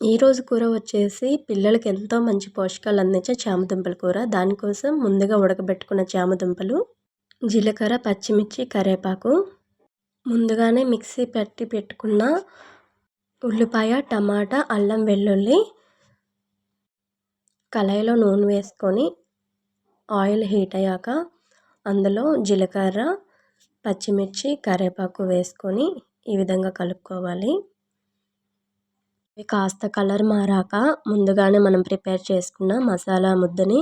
ఈరోజు కూర వచ్చేసి పిల్లలకి ఎంతో మంచి పోషకాలు అందించే చామదుంపల కూర. దానికోసం ముందుగా ఉడకబెట్టుకున్న చామదుంపలు జీలకర్ర పచ్చిమిర్చి కరేపాకు ముందుగానే మిక్సీ పెట్టి పెట్టుకున్న ఉల్లిపాయ టమాటా అల్లం వెల్లుల్లి కళాయిలో నూనె వేసుకొని ఆయిల్ హీట్ అయ్యాక అందులో జీలకర్ర పచ్చిమిర్చి కరేపాకు వేసుకొని ఈ విధంగా కలుపుకోవాలి. కాస్త కలర్ మారాక ముందుగానే మనం ప్రిపేర్ చేసుకున్న మసాలా ముద్దని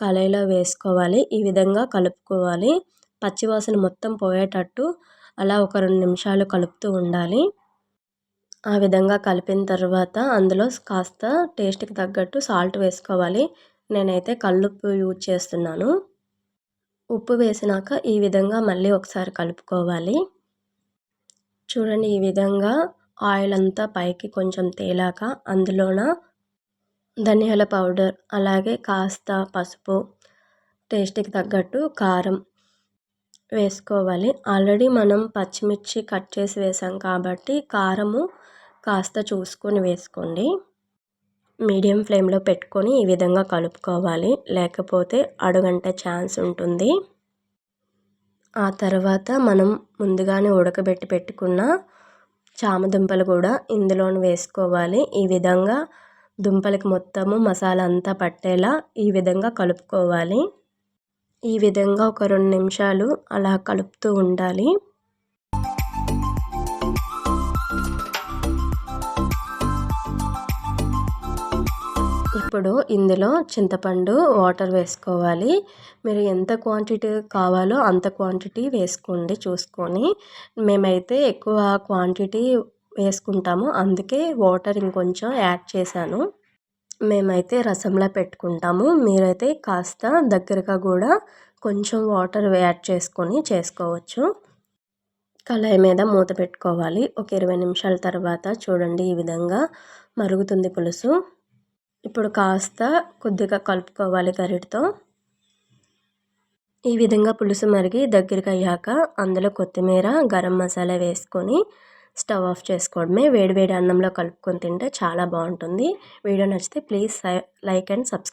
కళాయిలో వేసుకోవాలి. ఈ విధంగా కలుపుకోవాలి. పచ్చివాసన మొత్తం పోయేటట్టు అలా ఒక రెండు నిమిషాలు కలుపుతూ ఉండాలి. ఆ విధంగా కలిపిన తర్వాత అందులో కాస్త టేస్ట్కి తగ్గట్టు సాల్ట్ వేసుకోవాలి. నేనైతే కల్లుప్పు యూజ్ చేస్తున్నాను. ఉప్పు వేసినాక ఈ విధంగా మళ్ళీ ఒకసారి కలుపుకోవాలి. చూడండి ఈ విధంగా ఆయిల్ అంతా పైకి కొంచెం తేలాక అందులోన ధనియాల పౌడర్ అలాగే కాస్త పసుపు టేస్ట్కి తగ్గట్టు కారం వేసుకోవాలి. ఆల్రెడీ మనం పచ్చిమిర్చి కట్ చేసి వేసాం కాబట్టి కారము కాస్త చూసుకొని వేసుకోండి. మీడియం ఫ్లేమ్లో పెట్టుకొని ఈ విధంగా కలుపుకోవాలి. లేకపోతే అడుగంటే ఛాన్స్ ఉంటుంది. ఆ తర్వాత మనం ముందుగానే ఉడకబెట్టి పెట్టుకున్న చామదుంపలు కూడా ఇందులోనే వేసుకోవాలి. ఈ విధంగా దుంపలకి మొత్తము మసాలా అంతా పట్టేలా ఈ విధంగా కలుపుకోవాలి. ఈ విధంగా ఒక రెండు నిమిషాలు అలా కలుపుతూ ఉండాలి. ఇప్పుడు ఇందులో చింతపండు వాటర్ వేసుకోవాలి. మీరు ఎంత క్వాంటిటీ కావాలో అంత క్వాంటిటీ వేసుకోండి చూసుకొని. మేమైతే ఎక్కువ క్వాంటిటీ వేసుకుంటాము. అందుకే వాటర్ ఇంకొంచెం యాడ్ చేశాను. మేమైతే రసంలా పెట్టుకుంటాము. మీరైతే కాస్త దగ్గరగా కూడా కొంచెం వాటర్ యాడ్ చేసుకొని చేసుకోవచ్చు. కళాయి మీద మూత పెట్టుకోవాలి. ఒక ఇరవై నిమిషాల తర్వాత చూడండి ఈ విధంగా మరుగుతుంది పులుసు. ఇప్పుడు కాస్త కొద్దిగా కలుపుకోవాలి గరిటతో ఈ విధంగా పులుసు మరిగి దగ్గరికి అయ్యాక అందులో కొత్తిమీర గరం మసాలా వేసుకొని స్టవ్ ఆఫ్ చేసుకోవడమే. వేడివేడి అన్నంలో కలుపుకొని తింటే చాలా బాగుంటుంది. వీడియో నచ్చితే ప్లీజ్ లైక్ అండ్ సబ్స్క్రైబ్